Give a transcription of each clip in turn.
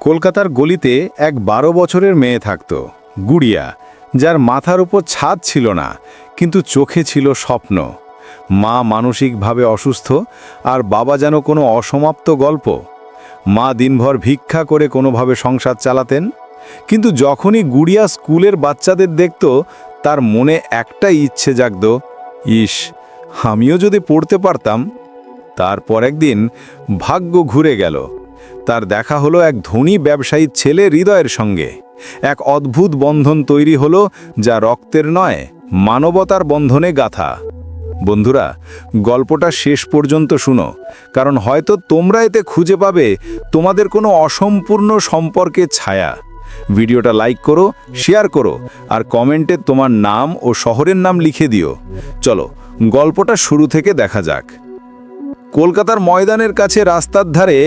কলকাতার গলিতে এক বারো বছরের মেয়ে থাকত, গুড়িয়া, যার মাথার উপর ছাদ ছিল না, কিন্তু চোখে ছিল স্বপ্ন। মা মানসিকভাবে অসুস্থ, আর বাবা যেন কোনো অসমাপ্ত গল্প? মা দিনভর ভিক্ষা করে কোনোভাবে সংসার চালাতেন? কিন্তু যখনই গুড়িয়া স্কুলের বাচ্চাদের দেখত, তার মনে একটাই ইচ্ছে জাগত, ইস, আমিও যদি পড়তে পারতাম। তারপর একদিন ভাগ্য ঘুরে গেল। তার দেখা হলো এক ধনী ব্যবসায়ী ছেলে হৃদয়ের সঙ্গে। এক অদ্ভুত বন্ধন তৈরি হলো, যা রক্তের নয়, মানবতার বন্ধনে গাথা। বন্ধুরা, গল্পটা শেষ পর্যন্ত শুনো, কারণ হয়তো তোমরা এতে খুঁজে পাবে তোমাদের কোনো অসম্পূর্ণ সম্পর্কের ছায়া। ভিডিওটা লাইক করো, শেয়ার করো, আর কমেন্টে তোমার নাম ও শহরের নাম লিখে দিও। চলো, গল্পটা শুরু থেকে দেখা যাক। কলকাতার ময়দানের কাছে রাস্তার ধারে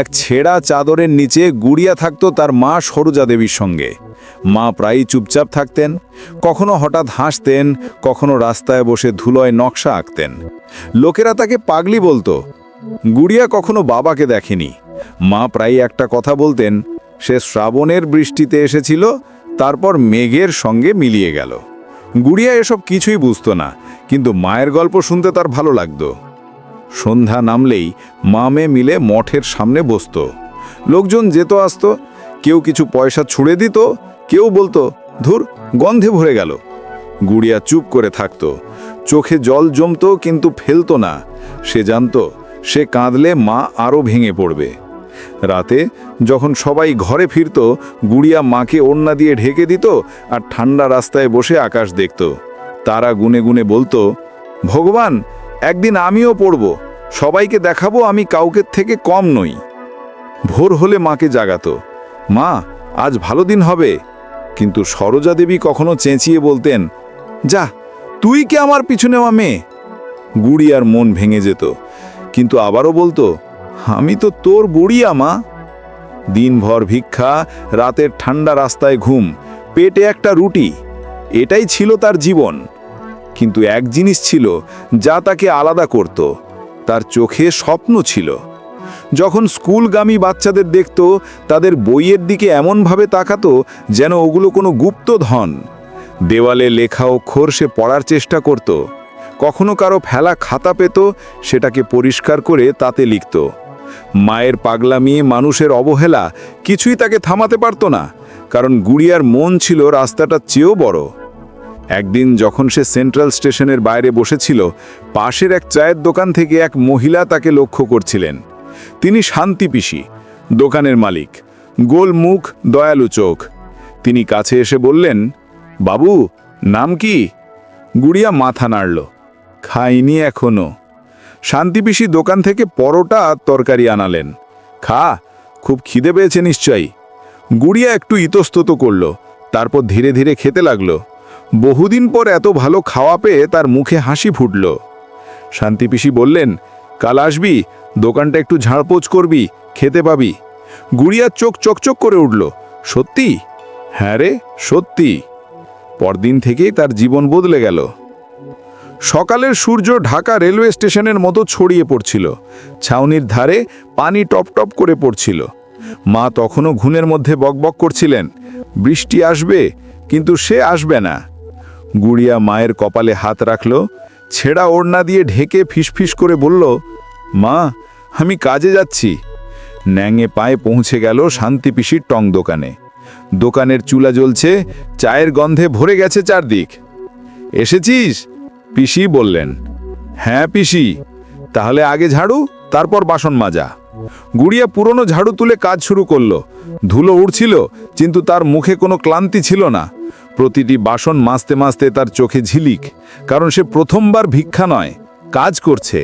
এক ছেঁড়া চাদরের নিচে গুড়িয়া থাকত তার মা সরোজা দেবীর সঙ্গে। মা প্রায়ই চুপচাপ থাকতেন, কখনো হঠাৎ হাসতেন, কখনো রাস্তায় বসে ধুলোয় নকশা আঁকতেন। লোকেরা তাকে পাগলি বলতো, গুড়িয়া কখনো বাবাকে দেখেনি। মা প্রায়ই একটা কথা বলতেন, সে শ্রাবণের বৃষ্টিতে এসেছিল, তারপর মেঘের সঙ্গে মিলিয়ে গেল। গুড়িয়া এসব কিছুই বুঝতো না, কিন্তু মায়ের গল্প শুনতে তার ভালো লাগতো। সন্ধ্যা নামলেই মামে মিলে মঠের সামনে বসতো। লোকজন যেত আসতো, কেউ কিছু পয়সা ছুঁড়ে দিত, কেউ বলতো, ধুর, গন্ধে ভরে গেল। গুড়িয়া চুপ করে থাকতো। চোখে জল জমতো, কিন্তু ফেলতো না। সে জানতো, সে কাঁদলে মা আরও ভেঙে পড়বে। রাতে যখন সবাই ঘরে ফিরতো, গুড়িয়া মাকে ওড়না দিয়ে ঢেকে দিত আর ঠান্ডা রাস্তায় বসে আকাশ দেখত। তারা গুনে গুনে বলতো, ভগবান একদিন আমিও পড়ব। সবাইকে দেখাবো আমি কাউকে থেকে কম নই। ভোর হলে মাকে জাগাতো। মা, আজ ভালো দিন হবে। কিন্তু সরোজা দেবী কখনো চেঁচিয়ে বলতেন, যা, তুই কে আমার পিছু নেওয়া মেয়ে? গুড়িয়ার মন ভেঙে যেত। কিন্তু আবারও বলতো, আমি তো তোর বুড়িয়া, মা। দিনভর ভিক্ষা, রাতের ঠান্ডা রাস্তায় ঘুম, পেটে একটা রুটি, এটাই ছিল তার জীবন। কিন্তু এক জিনিস ছিল যা তাকে আলাদা করত, তার চোখে স্বপ্ন ছিল। যখন স্কুলগামী বাচ্চাদের দেখত, তাদের বইয়ের দিকে এমনভাবে তাকাতো যেন ওগুলো কোনো গুপ্ত ধন। দেওয়ালে লেখা অক্ষর সে পড়ার চেষ্টা করত। কখনো কারও ফেলা খাতা পেত, সেটাকে পরিষ্কার করে তাতে লিখত। মায়ের পাগলামি, মানুষের অবহেলা, কিছুই তাকে থামাতে পারত না, কারণ গুড়িয়ার মন ছিল রাস্তাটার চেয়েও বড়। একদিন যখন সে সেন্ট্রাল স্টেশনের বাইরে বসেছিল, পাশের এক চায়ের দোকান থেকে এক মহিলা তাকে লক্ষ্য করছিলেন। তিনি শান্তি পিসি, দোকানের মালিক, গোল মুখ, দয়ালু চোখ। তিনি কাছে এসে বললেন, বাবু, নাম কি? গুড়িয়া মাথা নাড়ল, খাইনি এখনও। শান্তি পিসি দোকান থেকে পরোটা আর তরকারি আনালেন। খা, খুব খিদে পেয়েছে নিশ্চয়ই। গুড়িয়া একটু ইতস্তত করল, তারপর ধীরে ধীরে খেতে লাগল। বহুদিন পর এত ভালো খাওয়া পেয়ে তার মুখে হাসি ফুটল। শান্তিপিসি বললেন, কাল আসবি, দোকানটা একটু ঝাড়পোছ করবি, খেতে পাবি। গুড়িয়ার চোখ চকচক করে উঠল, সত্যি? হ্যাঁ রে, সত্যি। পরদিন থেকেই তার জীবন বদলে গেল। সকালের সূর্য ঢাকা রেলওয়ে স্টেশনের মতো ছড়িয়ে পড়ছিল। ছাউনির ধারে পানি টপ টপ করে পড়ছিল। মা তখনও ঘুনের মধ্যে বকবক করছিলেন, বৃষ্টি আসবে, কিন্তু সে আসবে না। গুড়িয়া মায়ের কপালে হাত রাখল, ছেঁড়া ওড়না দিয়ে ঢেকে ফিসফিস করে বলল, মা, আমি কাজে যাচ্ছি। ন্যাঙে পায়ে পৌঁছে গেল শান্তি পিসির টং দোকানে। দোকানের চুলা জ্বলছে, চায়ের গন্ধে ভরে গেছে চারদিক। এসেছিস? পিসি বললেন। হ্যাঁ পিসি। তাহলে আগে ঝাড়ু, তারপর বাসন মাজা। গুড়িয়া পুরনো ঝাড়ু তুলে কাজ শুরু করল। ধুলো উড়ছিল, কিন্তু তার মুখে কোনো ক্লান্তি ছিল না। প্রতিটি বাসন মাজতে মাজতে তার চোখে ঝিলিক, কারণ সে প্রথমবার ভিক্ষা নয়, কাজ করছে।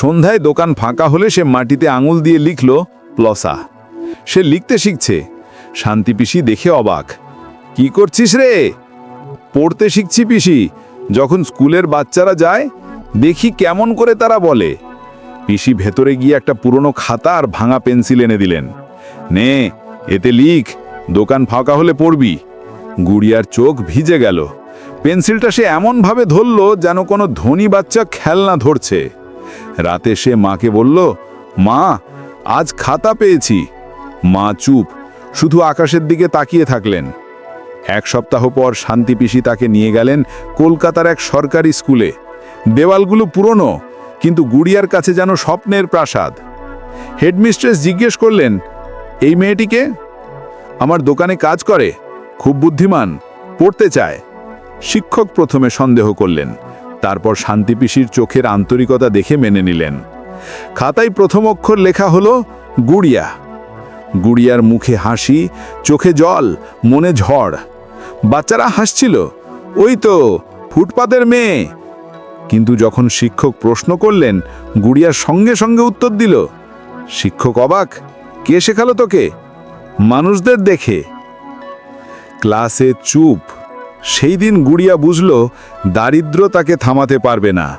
সন্ধ্যায় দোকান ফাঁকা হলে সে মাটিতে আঙুল দিয়ে লিখল, প্লসা। সে লিখতে শিখছে। শান্তি পিসি দেখে অবাক, কি করছিস রে? পড়তে শিখছি পিসি। যখন স্কুলের বাচ্চারা যায়, দেখি কেমন করে তারা বলে। পিসি ভেতরে গিয়ে একটা পুরনো খাতা আর ভাঙা পেন্সিল এনে দিলেন, নে, এতে লিখ, দোকান ফাঁকা হলে পড়বি। গুড়িয়ার চোখ ভিজে গেল। পেন্সিলটা সে এমনভাবে ধরল যেন কোনো ধনী বাচ্চা খেলনা ধরছে। রাতে সে মাকে বলল, মা, আজ খাতা পেয়েছি। মা চুপ, শুধু আকাশের দিকে তাকিয়ে থাকলেন। এক সপ্তাহ পর শান্তি পিসি তাকে নিয়ে গেলেন কলকাতার এক সরকারি স্কুলে। দেওয়ালগুলো পুরনো, কিন্তু গুড়িয়ার কাছে যেন স্বপ্নের প্রাসাদ। হেডমিস্ট্রেস জিজ্ঞেস করলেন, এই মেয়েটিকে? আমার দোকানে কাজ করে? খুব বুদ্ধিমান, পড়তে চায়। শিক্ষক প্রথমে সন্দেহ করলেন, তারপর শান্তি পিসির চোখের আন্তরিকতা দেখে মেনে নিলেন। খাতায় প্রথম অক্ষর লেখা হলো, গুড়িয়া। গুড়িয়ার মুখে হাসি, চোখে জল, মনে ঝড়। বাচ্চারা হাসছিল, ওই তো, ফুটপাতের মেয়ে। কিন্তু যখন শিক্ষক প্রশ্ন করলেন গুড়িয়ার সঙ্গে সঙ্গে উত্তর দিল, শিক্ষক অবাক, কে শেখালো তোকে? মানুষদের দেখে। ক্লাসে চুপ। সেই দিন গুড়িয়া বুঝল, দারিদ্র তাকে থামাতে পারবে না।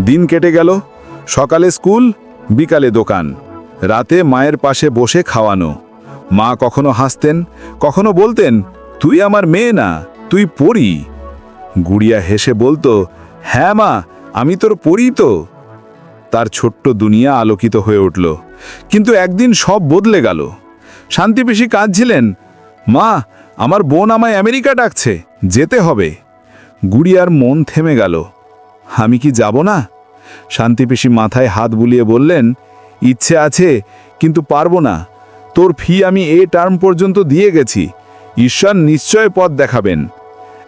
দিন কেটে গেল, সকালে স্কুল, বিকালে দোকান। রাতে মায়ের পাশে বসে খাওয়ানো। মা কখনো হাসতেন, কখনো বলতেন, তুই আমার মেয়ে না, তুই পড়ি গুড়িয়া হেসে বলতো হ্যাঁ মা, আমি তোর পড়ি তো। তার ছোট্ট দুনিয়া আলোকিত হয়ে উঠল। কিন্তু একদিন সব বদলে গেল। শান্তি পিসি কাঁদছিলেন, মা আমার বোন আমায় আমেরিকা ডাকছে, যেতে হবে। গুড়িয়ার মন থেমে গেল। আমি কি যাব না? শান্তি পিসি মাথায় হাত বুলিয়ে বললেন, ইচ্ছে আছে, কিন্তু পারব না। তোর ফি আমি এ টার্ম পর্যন্ত দিয়ে গেছি। ঈশ্বর নিশ্চয় পথ দেখাবেন।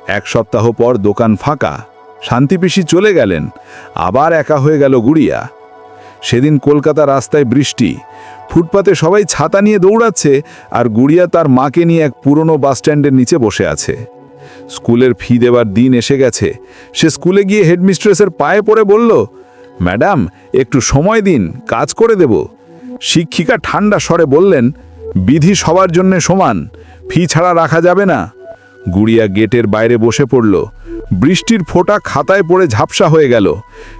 এক সপ্তাহ পর দোকান ফাঁকা। শান্তি পিসি চলে গেলেন। আবার একা হয়ে গেল গুড়িয়া। সেদিন কলকাতা রাস্তায় বৃষ্টি। ফুটপাতে সবাই ছাতা নিয়ে দৌড়াচ্ছে আর গুড়িয়া তার মাকে নিয়ে এক পুরনো বাসস্ট্যান্ডের নিচে বসে আছে। স্কুলের ফি দেবার দিন এসে গেছে। সে স্কুলে গিয়ে হেডমিস্ট্রেসের পায়ে পড়ে বলল, ম্যাডাম, একটু সময় দিন, কাজ করে দেব। শিক্ষিকা ঠান্ডা স্বরে বললেন, বিধি সবার জন্য সমান, ফি ছাড়া রাখা যাবে না। গুড়িয়া গেটের বাইরে বসে পড়ল। বৃষ্টির ফোঁটা খাতায় পড়ে ঝাপসা হয়ে গেল।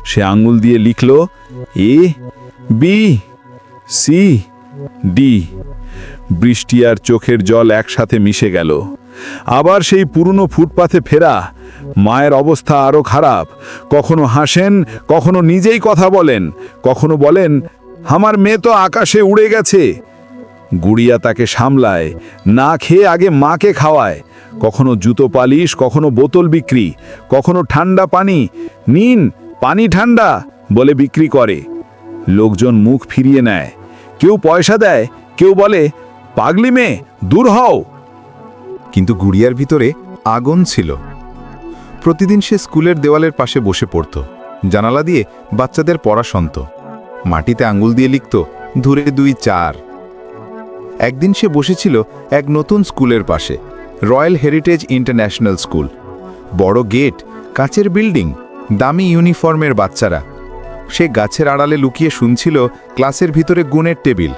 সে আঙুল দিয়ে লিখল, এ, বি, সি, ডি। বৃষ্টি আর চোখের জল একসাথে মিশে গেল। আবার সেই পুরনো ফুটপাথে ফেরা। মায়ের অবস্থা আরও খারাপ। কখনো হাসেন, কখনো নিজেই কথা বলেন। কখনো বলেন, আমার মেয়ে তো আকাশে উড়ে গেছে। গুড়িয়া তাকে সামলায়, না খেয়ে আগে মাকে খাওয়ায়। কখনো জুতো পালিশ, কখনো বোতল বিক্রি, কখনো ঠান্ডা পানি, নিন, পানি ঠান্ডা বলে বিক্রি করে। লোকজন মুখ ফিরিয়ে নেয়। কেউ পয়সা দেয়, কেউ বলে, পাগলি মেয়ে, দূর হও। কিন্তু গুড়িয়ার ভিতরে আগুন ছিল। প্রতিদিন সে স্কুলের দেওয়ালের পাশে বসে পড়ত। জানালা দিয়ে বাচ্চাদের পড়া শুনত। মাটিতে আঙ্গুল দিয়ে লিখত, ধরে দুই চার। একদিন সে বসেছিল এক নতুন স্কুলের পাশে। Royal heritage international school. বড় গেট, কাচের বিল্ডিং, দামি ইউনিফর্মের বাচ্চারা। সে গাছের আড়ালে লুকিয়ে শুনছিল ক্লাসের ভিতরে গুণের টেবিল।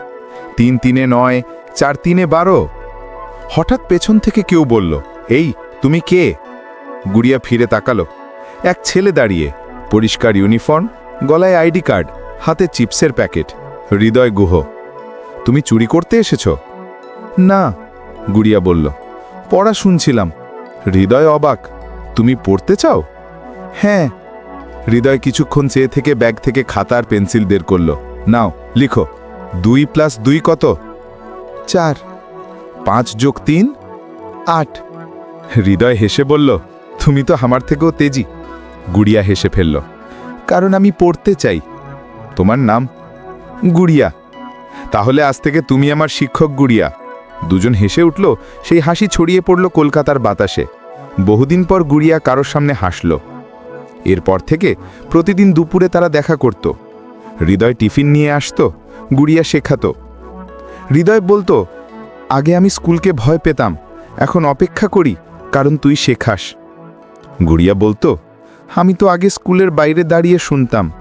তিন তিনে নয়, চার তিনে বারো। হঠাৎ পেছন থেকে কেউ বলল, এই, তুমি কে? গুড়িয়া ফিরে তাকালো। এক ছেলে দাঁড়িয়ে, পরিষ্কার ইউনিফর্ম, গলায় আইডি কার্ড, হাতে চিপসের প্যাকেট, হৃদয় গুহ, তুমি চুরি করতে এসেছ? না, গুড়িয়া বলল। পড়া শুনছিলাম। হৃদয় অবাক, তুমি পড়তে চাও? হ্যাঁ। হৃদয় কিছুক্ষণ চেয়ে থেকে ব্যাগ থেকে খাতা আর পেন্সিল বের করল। নাও, লিখো। দুই প্লাস দুই কত? চার। পাঁচ যোগ তিন? আট। হৃদয় হেসে বলল, তুমি তো আমার থেকেও তেজি। গুড়িয়া হেসে ফেলল, কারণ আমি পড়তে চাই। তোমার নাম? গুড়িয়া। তাহলে আজ থেকে তুমি আমার শিক্ষক গুড়িয়া। দুজন হেসে উঠল, সেই হাসি ছড়িয়ে পড়ল কলকাতার বাতাসে। বহুদিন পর গুড়িয়া কারোর সামনে হাসল। এরপর থেকে প্রতিদিন দুপুরে তারা দেখা করত। হৃদয় টিফিন নিয়ে আসত, গুড়িয়া শেখাতো। হৃদয় বলতো, আগে আমি স্কুলকে ভয় পেতাম, এখন অপেক্ষা করি, কারণ তুই শেখাস। গুড়িয়া বলতো, আমি তো আগে স্কুলের বাইরে দাঁড়িয়ে শুনতাম।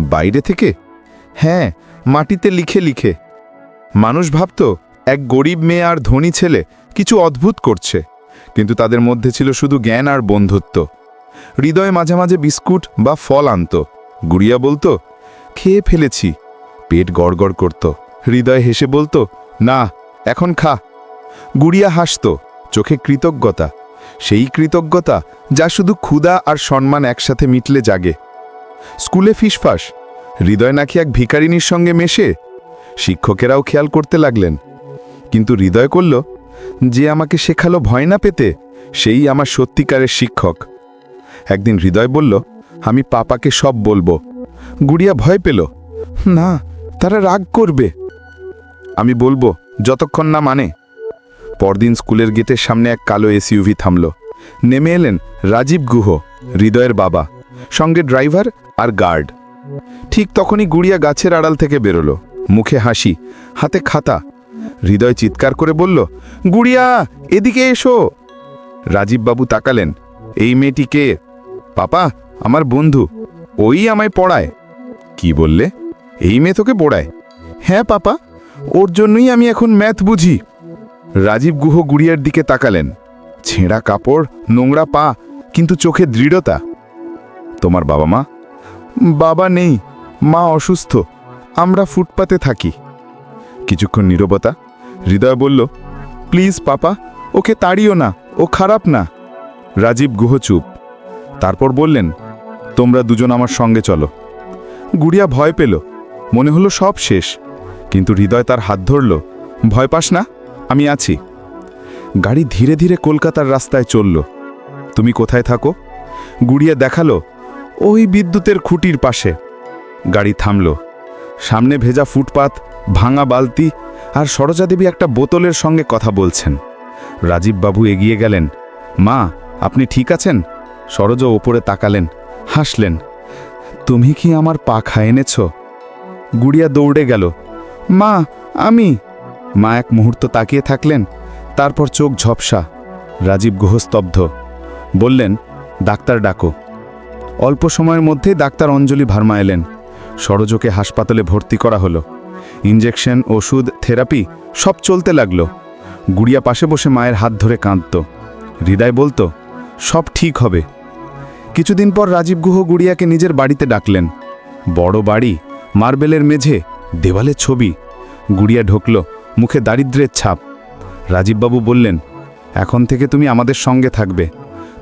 বাইরে থেকে? হ্যাঁ মাটিতে লিখে লিখে। মানুষ ভাবত এক গরিব মেয়ে আর ধনী ছেলে কিছু অদ্ভুত করছে, কিন্তু তাদের মধ্যে ছিল শুধু জ্ঞান আর বন্ধুত্ব। হৃদয় মাঝে মাঝে বিস্কুট বা ফল আনত। গুড়িয়া বলতো, খেয়ে ফেলেছি। পেট গড়গড় করত। হৃদয় হেসে বলতো, না, এখন খা। গুড়িয়া হাসত, চোখে কৃতজ্ঞতা। সেই কৃতজ্ঞতা যা শুধু ক্ষুধা আর সম্মান একসাথে মিটলে জাগে। স্কুলে ফিসফাস, হৃদয় নাকি এক ভিকারিনীর সঙ্গে মেশে? শিক্ষকেরাও খেয়াল করতে লাগলেন। কিন্তু হৃদয় করল, যে আমাকে শেখালো ভয় না পেতে, সেই আমার সত্যিকারের শিক্ষক। একদিন হৃদয় বলল, আমি পাপাকে সব বলব। গুড়িয়া ভয় পেল, না, তারা রাগ করবে। আমি বলব, যতক্ষণ না মানে। পরদিন স্কুলের গেটের সামনে এক কালো এসইউভি থামল। নেমে এলেন রাজীব গুহ, হৃদয়ের বাবা, সঙ্গে ড্রাইভার আর গার্ড। ঠিক তখনই গুড়িয়া গাছের আড়াল থেকে বেরোলো। মুখে হাসি, হাতে খাতা হৃদয় চিৎকার করে বলল, গুড়িয়া, এদিকে এসো। রাজীববাবু তাকালেন, এই মেয়েটি কে? পাপা, আমার বন্ধু, ওই আমায় পড়ায়। কি বললে? এই মেয়ে তোকে পড়ায়? হ্যাঁ পাপা, ওর জন্যই আমি এখন ম্যাথ বুঝি। রাজীব গুহ গুড়িয়ার দিকে তাকালেন, ছেঁড়া কাপড়, নোংরা পা, কিন্তু চোখে দৃঢ়তা। তোমার বাবা মা? বাবা নেই, মা অসুস্থ, আমরা ফুটপাতে থাকি। কিছুক্ষণ নীরবতা? হৃদয় বলল, প্লিজ, পাপা, ওকে তাড়িও না, ও খারাপ না। রাজীব গুহ চুপ। তারপর বললেন, তোমরা দুজন আমার সঙ্গে চলো। গুড়িয়া ভয় পেল, মনে হলো সব শেষ, কিন্তু হৃদয় তার হাত ধরল, ভয় পাস না, আমি আছি। গাড়ি ধীরে ধীরে কলকাতার রাস্তায় চলল। তুমি কোথায় থাকো? গুড়িয়া দেখাল, ওই বিদ্যুতের খুঁটির পাশে। গাড়ি থামল, সামনে ভেজা ফুটপাত, ভাঙা বালতি আর সরোজা দেবী একটা বোতলের সঙ্গে কথা বলছেন। রাজীববাবু এগিয়ে গেলেন। মা, আপনি ঠিক আছেন? সরোজ ওপরে তাকালেন, হাসলেন। তুমি কি আমার পা খায় এনেছ? গুড়িয়া দৌড়ে গেল। মা, আমি? মা এক মুহূর্ত তাকিয়ে থাকলেন, তারপর চোখ ঝপসা। রাজীব গুহ স্তব্ধ বললেন, ডাক্তার ডাকো। অল্প সময়ের মধ্যেই ডাক্তার অঞ্জলি ভার্মা এলেন। সরোজকে হাসপাতালে ভর্তি করা হলো। ইঞ্জেকশন ওষুধ, থেরাপি, সব চলতে লাগল। গুড়িয়া পাশে বসে মায়ের হাত ধরে কাঁদত। হৃদয় বলতো, সব ঠিক হবে। কিছুদিন পর রাজীব গুহ গুড়িয়াকে নিজের বাড়িতে ডাকলেন। বড় বাড়ি, মার্বেলের মেঝে, দেওয়ালে ছবি। গুড়িয়া ঢুকল, মুখে দারিদ্র্যের ছাপ। রাজীববাবু বললেন, এখন থেকে তুমি আমাদের সঙ্গে থাকবে।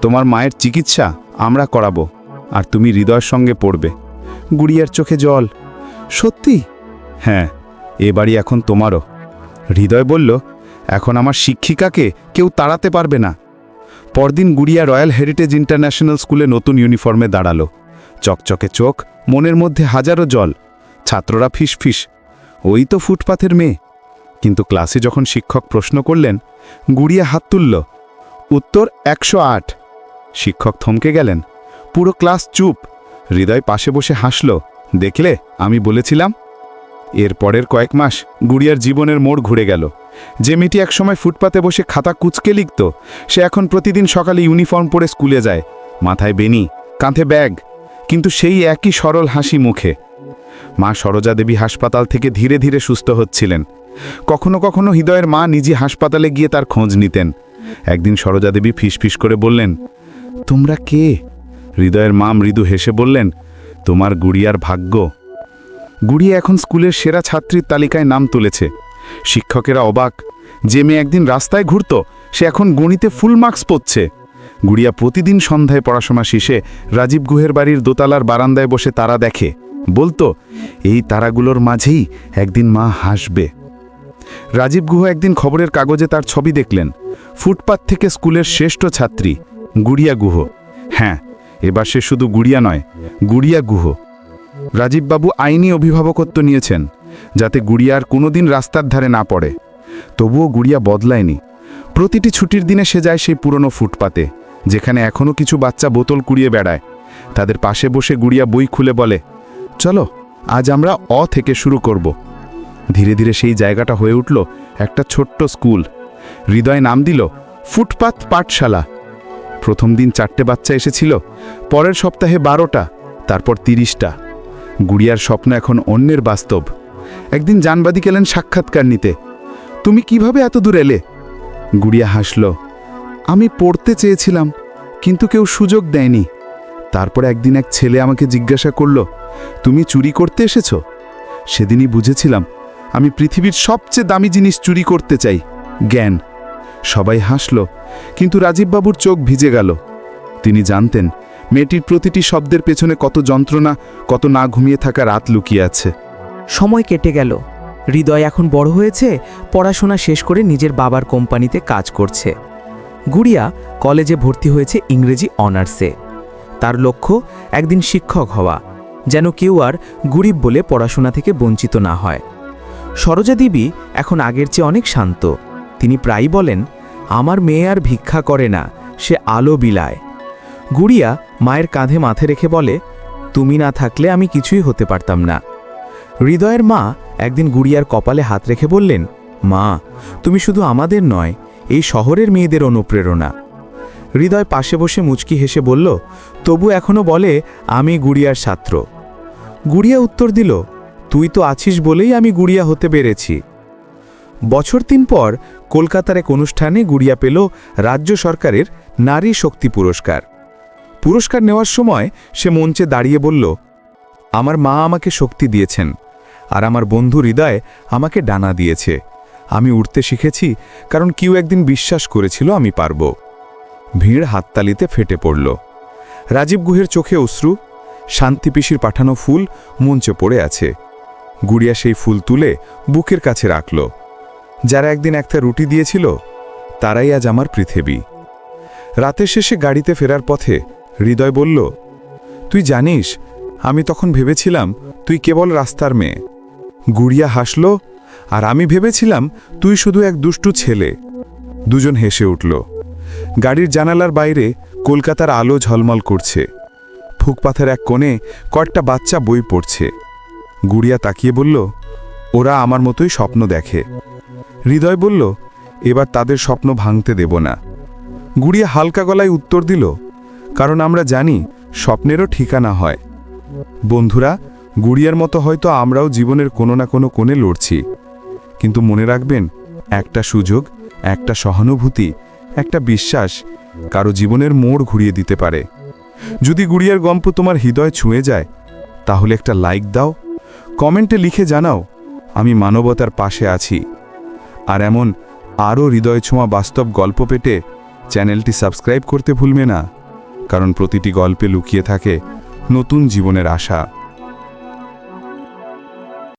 তোমার মায়ের চিকিৎসা আমরা করাবো, আর তুমি হৃদয়ের সঙ্গে পড়বে। গুড়িয়ার চোখে জল। সত্যি? হ্যাঁ এ বাড়ি এখন তোমারও। হৃদয় বলল, এখন আমার শিক্ষিকাকে কেউ তাড়াতে পারবে না। পরদিন গুড়িয়া রয়্যাল হেরিটেজ ইন্টারন্যাশনাল স্কুলে নতুন ইউনিফর্মে দাঁড়াল। চকচকে চোখ, মনের মধ্যে হাজারো জল, ছাত্ররা ফিসফিস। ওই তো ফুটপাথের মেয়ে। কিন্তু ক্লাসে যখন শিক্ষক প্রশ্ন করলেন, গুড়িয়া হাত তুলল, উত্তর একশো আট। শিক্ষক থমকে গেলেন। পুরো ক্লাস চুপ। হৃদয় পাশে বসে হাসল, দেখলে, আমি বলেছিলাম এর পরের কয়েক মাস গুড়িয়ার জীবনের মোড় ঘুরে গেল। যে মেয়েটি একসময় ফুটপাতে বসে খাতা কুচকে লিখত, সে এখন প্রতিদিন সকালে ইউনিফর্ম পরে স্কুলে যায়। মাথায় বেনি কাঁধে ব্যাগ, কিন্তু সেই একই সরল হাসি মুখে। মা সরোজা দেবী হাসপাতাল থেকে ধীরে ধীরে সুস্থ হচ্ছিলেন। কখনো কখনো হৃদয়ের মা নিজে হাসপাতালে গিয়ে তার খোঁজ নিতেন। একদিন সরোজা দেবী ফিসফিস করে বললেন, তোমরা কে? হৃদয়ের মা মৃদু হেসে বললেন, তোমার গুড়িয়ার ভাগ্য। গুড়িয়া এখন স্কুলের সেরা ছাত্রীর তালিকায় নাম তুলেছে। শিক্ষকেরা অবাক, যে মেয়ে একদিন রাস্তায় ঘুরত, সে এখন গণিতে ফুল মার্কস পড়ছে। গুড়িয়া প্রতিদিন সন্ধ্যায় পড়াশোনা শেষে রাজীব গুহের বাড়ির দোতলার বারান্দায় বসে তারা দেখে। বলতো, এই তারাগুলোর মাঝেই একদিন মা হাসবে। রাজীব গুহ একদিন খবরের কাগজে তার ছবি দেখলেন। ফুটপাত থেকে স্কুলের শ্রেষ্ঠ ছাত্রী, গুড়িয়া গুহ। হ্যাঁ এবার সে শুধু গুড়িয়া নয়, গুড়িয়া গুহ। রাজীববাবু আইনি অভিভাবকত্ব নিয়েছেন, যাতে গুড়িয়ার কোনোদিন রাস্তার ধারে না পড়ে। তবুও গুড়িয়া বদলায়নি। প্রতিটি ছুটির দিনে সে যায় সেই পুরনো ফুটপাতে, যেখানে এখনও কিছু বাচ্চা বোতল কুড়িয়ে বেড়ায়। তাদের পাশে বসে গুড়িয়া বই খুলে বলে, চলো, আজ আমরা অ থেকে শুরু করব। ধীরে ধীরে সেই জায়গাটা হয়ে উঠল একটা ছোট্ট স্কুল। হৃদয় নাম দিল, ফুটপাত পাঠশালা। প্রথম দিন চারটে বাচ্চা এসেছিল, পরের সপ্তাহে বারোটা, তারপর তিরিশটা। গুড়িয়ার স্বপ্ন এখন অন্যের বাস্তব। একদিন জানবাদী গেলেন সাক্ষাৎকার নিতে তুমি কীভাবে এত দূর এলে? গুড়িয়া হাসল। আমি পড়তে চেয়েছিলাম, কিন্তু কেউ সুযোগ দেয়নি। তারপর একদিন এক ছেলে আমাকে জিজ্ঞাসা করল, তুমি চুরি করতে এসেছ? সেদিনই বুঝেছিলাম, আমি পৃথিবীর সবচেয়ে দামি জিনিস চুরি করতে চাই, জ্ঞান। সবাই হাসল, কিন্তু রাজীববাবুর চোখ ভিজে গেল। তিনি জানতেন মেয়েটির প্রতিটি শব্দের পেছনে কত যন্ত্রণা, কত না ঘুমিয়ে থাকা রাত লুকিয়ে আছে। সময় কেটে গেল। হৃদয় এখন বড় হয়েছে, পড়াশোনা শেষ করে নিজের বাবার কোম্পানিতে কাজ করছে। গুড়িয়া কলেজে ভর্তি হয়েছে ইংরেজি অনার্সে। তার লক্ষ্য, একদিন শিক্ষক হওয়া, যেন কেউ আর গরিব বলে পড়াশোনা থেকে বঞ্চিত না হয়। সরোজা দেবী এখন আগের চেয়ে অনেক শান্ত। তিনি প্রায়ই বলেন, আমার মেয়ে আর ভিক্ষা করে না, সে আলো বিলায়। গুড়িয়া মায়ের কাঁধে মাথে রেখে বলে, তুমি না থাকলে আমি কিছুই হতে পারতাম না। হৃদয়ের মা একদিন গুড়িয়ার কপালে হাত রেখে বললেন, মা, তুমি শুধু আমাদের নয়, এই শহরের মেয়েদের অনুপ্রেরণা। হৃদয় পাশে বসে মুচকি হেসে বলল, তবু এখনও বলে, আমি গুড়িয়ার ছাত্র। গুড়িয়া উত্তর দিল, তুই তো আছিস বলেই আমি গুড়িয়া হতে পেরেছি। বছর তিন পর কলকাতার এক অনুষ্ঠানে গুড়িয়া পেল রাজ্য সরকারের নারী শক্তি পুরস্কার। পুরস্কার নেওয়ার সময় সে মঞ্চে দাঁড়িয়ে বলল, আমার মা আমাকে শক্তি দিয়েছেন আর আমার বন্ধু হৃদয় আমাকে ডানা দিয়েছে। আমি উঠতে শিখেছি, কারণ কেউ একদিন বিশ্বাস করেছিল আমি পারব। ভিড় হাততালিতে ফেটে পড়ল। রাজীব গুহের চোখে অশ্রু, শান্তি পিসির পাঠানো ফুল মঞ্চে পড়ে আছে। গুড়িয়া সেই ফুল তুলে বুকের কাছে রাখল। যারা একদিন একটা রুটি দিয়েছিল, তারাই আজ আমার পৃথিবী। রাতের শেষে গাড়িতে ফেরার পথে হৃদয় বলল, তুই জানিস, আমি তখন ভেবেছিলাম তুই কেবল রাস্তার মেয়ে। গুড়িয়া হাসল, আর আমি ভেবেছিলাম তুই শুধু এক দুষ্টু ছেলে। দুজন হেসে উঠল। গাড়ির জানালার বাইরে কলকাতার আলো ঝলমল করছে। ফুকপাথের এক কোণে কয়েকটা বাচ্চা বই পড়ছে। গুড়িয়া তাকিয়ে বলল, ওরা আমার মতোই স্বপ্ন দেখে। হৃদয় বলল, এবার তাদের স্বপ্ন ভাঙতে দেব না। গুড়িয়া হালকা গলায় উত্তর দিল কারণ আমরা জানি স্বপ্নেরও ঠিকানা হয়। বন্ধুরা, গুড়িয়ার মতো হয়তো আমরাও জীবনের কোনো না কোনো কোণে লড়ছি। কিন্তু মনে রাখবেন, একটা সুযোগ, একটা সহানুভূতি, একটা বিশ্বাস কারও জীবনের মোড় ঘুরিয়ে দিতে পারে। যদি গুড়িয়ার গম্প তোমার হৃদয় ছুঁয়ে যায়, তাহলে একটা লাইক দাও, কমেন্টে লিখে জানাও, আমি মানবতার পাশে আছি। আর এমন আরও হৃদয় ছোঁয়া বাস্তব গল্প পেটে চ্যানেলটি সাবস্ক্রাইব করতে ভুলবে না। কারণ প্রতিটি গল্পে লুকিয়ে থাকে নতুন জীবনের আশা।